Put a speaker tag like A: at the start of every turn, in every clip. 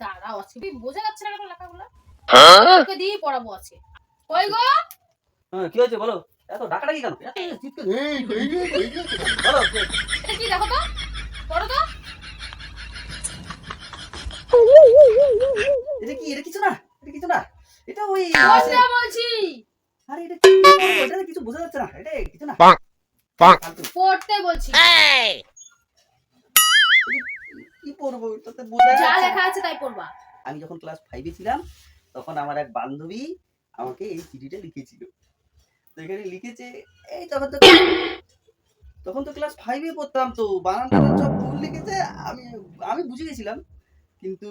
A: দাঁড়াও তুই বোঝা যাচ্ছে না কেন লেখাগুলো? ওকে দিয়েই পড়াবো আছে কই গো?
B: হ্যাঁ কি হয়েছে বলো? এত ডাকাডাকি কেন? এত চিৎকার- বলো। কি-
A: কি দেখো তো। পড়ো তো।
B: এটা কি এটা কিছু না? এটা কিছু না? এটা ওই
A: বলছি
B: আরে এটা কি? এটা কিছু বোঝা যাচ্ছে না। এটা কিছু না।
C: পাক, পাক।
A: পড়তে বলছি।
B: কি পড়ব বোঝা
A: যা লেখা আছে তাই পড়বা।
B: আমি যখন ক্লাস ফাইভে ছিলাম তখন আমার এক বান্ধবী আমাকে এই চিঠিটা লিখেছিল। তো এখানে লিখেছে এই তখন তো তখন তো ক্লাস ফাইভে পড়তাম তো বানান টানান সব ভুল লিখেছে আমি আমি বুঝে গেছিলাম কিন্তু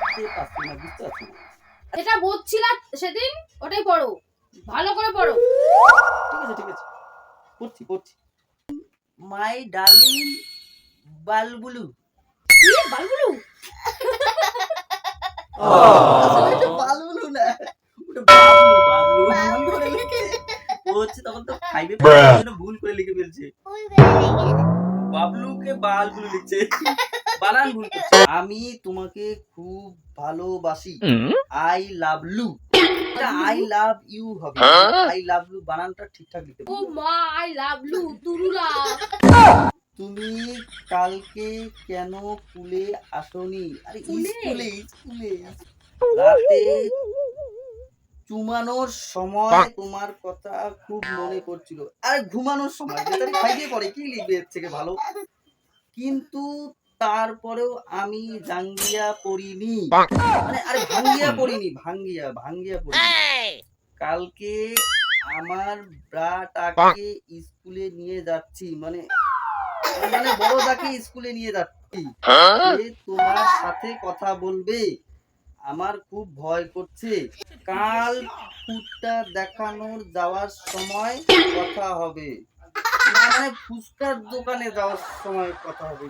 B: পড়তে পারছি না বুঝতে পারছি না।
A: যেটা বুঝছিলা সেদিন ওটাই পড়ো। ভালো করে পড়ো।
B: ঠিক আছে ঠিক আছে। পড়ছি পড়ছি। মাই ডার্লিং বালবুলু।
A: কি
B: আসলে এটা বালবুলু না। ওটা বাবলু বাবলু। ভুল করে লিখে ও হচ্ছে তখন তো ফাইভে ভুল করে লিখে ফেলছে। বাবলুকে বালবুলু লিখছে। বানান ভুল করছে। আমি তোমাকে খুব ভালোবাসি। আই লাভ লু। আই লাভ ইউ হবে। আই লাভ ইউ বানানটা ঠিকঠাক লিখতে
A: ও মা আই লাভ ইউ তুরুলা
B: তুমি কালকে কেন স্কুলে আসনি? আরে
A: স্কুলে?
B: স্কুলে রাতে চুমানোর সময় তোমার কথা খুব মনে পড়ছিল। আরে ঘুমানোর সময় বেচারি খাইয়ে পড়ে কি লিখবে এর থেকে ভালো? কিন্তু তারপরেও আমি জাঙ্গিয়া পড়িনি। মানে আরে ভাঙ্গিয়া পড়িনি ভাঙ্গিয়া ভাঙ্গিয়া পড়িনি। কালকে আমার ব্রাটাকে স্কুলে নিয়ে যাচ্ছি। মানে মানে বড়দাকে স্কুলে নিয়ে যাচ্ছি। সে তোমার সাথে কথা বলবে। আমার খুব ভয় করছে। কাল ফুটটা দেখানোর যাওয়ার সময় কথা হবে। মানে ফুচকার দোকানে যাওয়ার সময় কথা হবে।